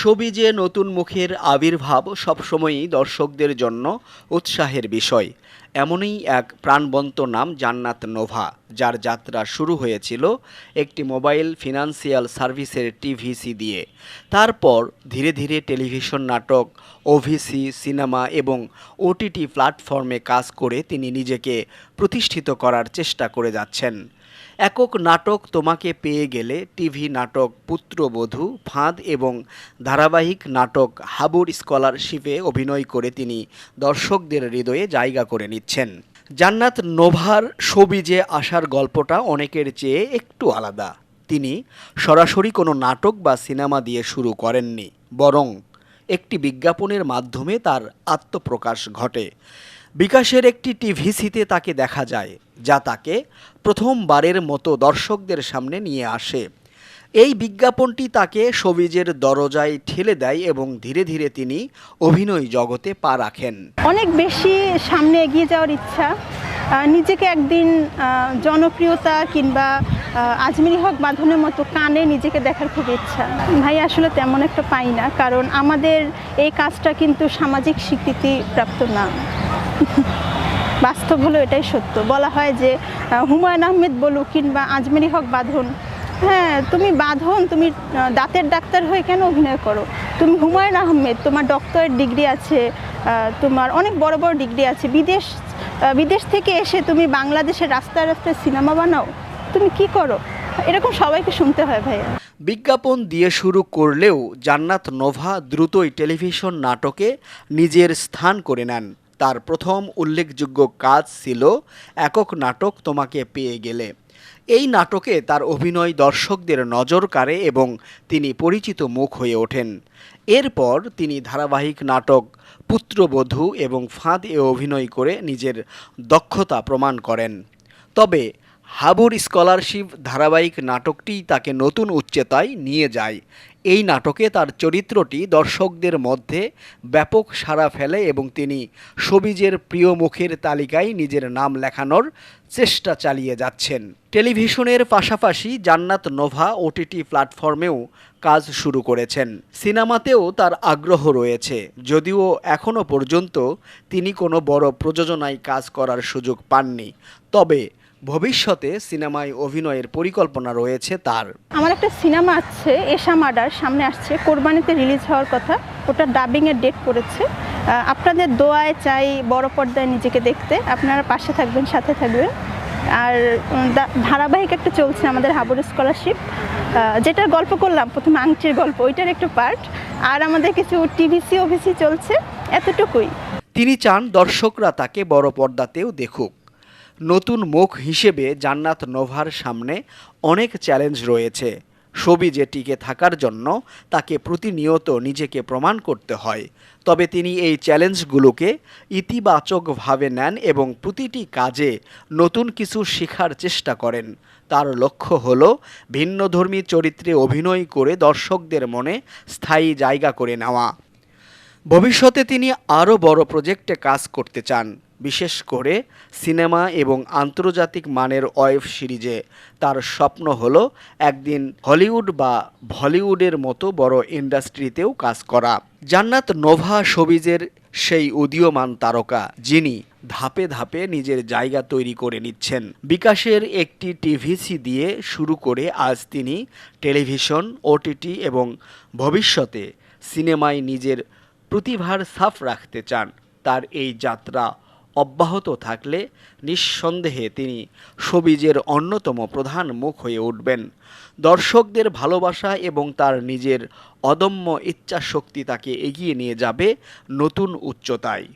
সবিজে নতুন মুখের আবির্ভাব সবসময়ই দর্শকদের জন্য উৎসাহের বিষয়। এমনই এক প্রাণবন্ত নাম জান্নাত নোভা, যার যাত্রা শুরু হয়েছিল একটি মোবাইল ফিনান্সিয়াল সার্ভিসের টিভিসি দিয়ে। তারপর ধীরে ধীরে টেলিভিশন নাটক ওভিসি সিনেমা এবং ওটিটি প্ল্যাটফর্মে কাজ করে তিনি নিজেকে প্রতিষ্ঠিত করার চেষ্টা করে যাচ্ছেন। একক নাটক তোমাকে পেয়ে গেলে টিভি নাটক পুত্রবধূ, ফাঁদ এবং ধারাবাহিক নাটক হাবুর স্কলারশিপে অভিনয় করে তিনি দর্শকদের হৃদয়ে জায়গা করে নিচ্ছেন। জান্নাত নোভার সবিজে আসার গল্পটা অনেকের চেয়ে একটু আলাদা। তিনি সরাসরি কোনো নাটক বা সিনেমা দিয়ে শুরু করেননি, বরং একটি বিজ্ঞাপনের মাধ্যমে তার আত্মপ্রকাশ ঘটে। বিকাশের একটি টিভিসিতে তাকে দেখা যায়, যা তাকে প্রথমবারের মতো দর্শকদের সামনে নিয়ে আসে। এই বিজ্ঞাপনটি তাকে সবিজের দরজায় ঠেলে দেয় এবং ধীরে ধীরে তিনি অভিনয় জগতে পা রাখেন। অনেক বেশি সামনে এগিয়ে যাওয়ার ইচ্ছা নিজেকে একদিন জনপ্রিয়তা কিংবা আজমিরি হক বাঁধনের মতো কানে নিজেকে দেখার খুব ইচ্ছা। ভাই, আসলে তেমন একটা পাই না, কারণ আমাদের এই কাজটা কিন্তু সামাজিক স্বীকৃতি প্রাপ্ত না। বাস্তব হলো এটাই সত্য। বলা হয় যে হুমায়ুন আহমেদ বলুক কিংবা আজমেরি হক বাঁধন হ্যাঁ তুমি বাঁধন, তুমি দাঁতের ডাক্তার হয়ে কেন অভিনয় করো? তুমি হুমায়ুন আহমেদ, তোমার ডক্টরের ডিগ্রি আছে তোমার অনেক বড় বড় ডিগ্রি আছে, বিদেশ বিদেশ থেকে এসে তুমি বাংলাদেশের রাস্তায় রাস্তায় সিনেমা বানাও? তুমি কি করো? এরকম সবাইকে শুনতে হয় ভাইয়া। বিজ্ঞাপন দিয়ে শুরু করলেও জান্নাত নোভা দ্রুতই টেলিভিশন নাটকে নিজের স্থান করে নেন। তার প্রথম উল্লেখযোগ্য কাজ ছিল একক নাটক তোমাকে পেয়ে গেলে। এই নাটকে তার অভিনয় দর্শকদের নজর কাড়ে এবং তিনি পরিচিত মুখ হয়ে ওঠেন। এরপর তিনি ধারাবাহিক নাটক পুত্রবধূ এবং ফাঁদ এ অভিনয় করে নিজের দক্ষতা প্রমাণ করেন। তবে হাবুর স্কলারশিপ ধারাবাহিক নাটকটিই তাকে নতুন উচ্চতায় নিয়ে যায়। এই নাটকে তার চরিত্রটি দর্শকদের মধ্যে ব্যাপক সাড়া ফেলে এবং তিনি সবিজের প্রিয় মুখের তালিকায় নিজের নাম লেখানোর চেষ্টা চালিয়ে যাচ্ছেন। টেলিভিশনের পাশাপাশি জান্নাত নোভা ওটিটি প্ল্যাটফর্মেও কাজ শুরু করেছেন। সিনেমাতেও তার আগ্রহ রয়েছে, যদিও এখনও পর্যন্ত তিনি কোনো বড় প্রযোজনায় কাজ করার সুযোগ পাননি। তবে ভবিষ্যতে সিনেমায় অভিনয়ের পরিকল্পনা রয়েছে তার। আমার একটা সিনেমা আছে এশা মার্ডার সামনে আসছে কোরবানিতে রিলিজ হওয়ার কথা। ওটা ডাবিংয়ের ডেট পড়েছে আপনাদের দোয়ায় চাই বড় পর্দায় নিজেকে দেখতে। আপনারা পাশে থাকবেন সাথে থাকবেন। আর ধারাবাহিক একটা চলছে আমাদের হাবুর স্কলারশিপ যেটার গল্প করলাম প্রথমে আংটির গল্প ওইটার একটা পার্ট আর আমাদের কিছু টিভিসি ওভিসি চলছে এতটুকুই। তিনি চান দর্শকরা তাকে বড় পর্দাতেও দেখুক। নতুন মুখ হিসেবে জান্নাত নোভার সামনে অনেক চ্যালেঞ্জ রয়েছে। ছবি যে টিকে থাকার জন্য তাকে প্রতিনিয়ত নিজেকে প্রমাণ করতে হয়। তবে তিনি এই চ্যালেঞ্জগুলোকে ইতিবাচকভাবে নেন এবং প্রতিটি কাজে নতুন কিছু শেখার চেষ্টা করেন। তার লক্ষ্য হল ভিন্নধর্মী চরিত্রে অভিনয় করে দর্শকদের মনে স্থায়ী জায়গা করে নেওয়া। ভবিষ্যতে তিনি আরও বড় প্রজেক্টে কাজ করতে চান। বিশেষ করে সিনেমা এবং আন্তর্জাতিক মানের ওয়েব সিরিজে। তার স্বপ্ন হলো একদিন হলিউড বা বলিউডের মতো বড় ইন্ডাস্ট্রিতেও কাজ করা। জান্নাত নোভা শোবিজের সেই উদীয়মান তারকা, যিনি ধাপে ধাপে নিজের জায়গা তৈরি করে নিচ্ছেন। বিকাশের একটি টিভিসি দিয়ে শুরু করে আজ তিনি টেলিভিশন, ওটিটি এবং ভবিষ্যতে সিনেমায় নিজের প্রতিভার সাফ রাখতে চান। তার এই যাত্রা অব্যাহত থাকলে নিঃসন্দেহে তিনি সবিজের অন্যতম প্রধান মুখ হয়ে উঠবেন। দর্শকদের ভালোবাসা এবং তার নিজের অদম্য ইচ্ছাশক্তি তাকে এগিয়ে নিয়ে যাবে নতুন উচ্চতায়।